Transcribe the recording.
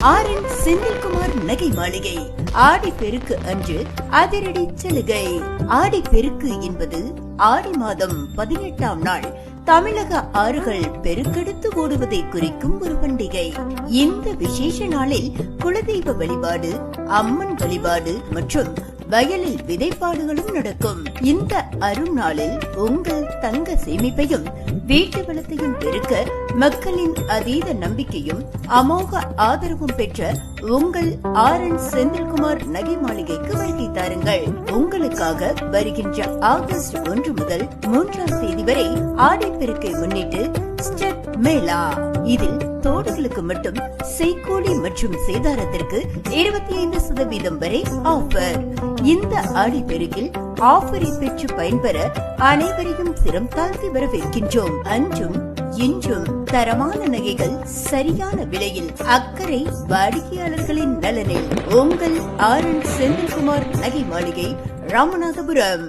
R Senthilkumar நகை மாளிகை. ஆடி பெருக்கு அன்று அதிரடி சலுகை. ஆடி பெருக்கு என்பது ஆடி மாதம் பதினெட்டாம் நாள். தமிழக ஆறுகள் பெருக்கெடுத்து ஓடுவதை குறிக்கும் ஒரு பண்டிகை. இந்த விசேஷ நாளில் குலதெய்வ வழிபாடு அம்மன் வழிபாடு மற்றும் வயலில் விதைப்பாடுகளும் நடக்கும். இந்த அரும் நாளில் உங்கள் தங்க சேமிப்பையும் வீட்டு வளத்தையும் பெருக்க மக்களின் அதீத நம்பிக்கையும் அமோக ஆதரவும் பெற்ற உங்கள் ஆர் என் செந்தில்குமார் நகை மாளிகைக்கு வருகை தாருங்கள். உங்களுக்காக வருகின்ற ஆகஸ்ட் ஒன்று முதல் மூன்றாம் தேதி வரை ஆடைப்பெருக்கை முன்னிட்டு ஸ்டெப் மேளா. இதில் தோடுகளுக்கு மட்டும் செய்கூலி மற்றும் சேதாரத்திற்கு இருபத்தி ஐந்து சதவீதம் வரை ஆஃபர். இந்த ஆடிப்பெருக்கில் ஆஃபரை பெற்று பயன்பெற அனைவரையும் சிரம் தாழ்த்தி வரவேற்கின்றோம். அன்றும் இன்றும் தரமான நகைகள் சரியான விலையில் அக்கறை வாடிக்கையாளர்களின் நலனில். உங்கள் ஆர் என் செந்தில்குமார் நகை மாளிகை ராமநாதபுரம்.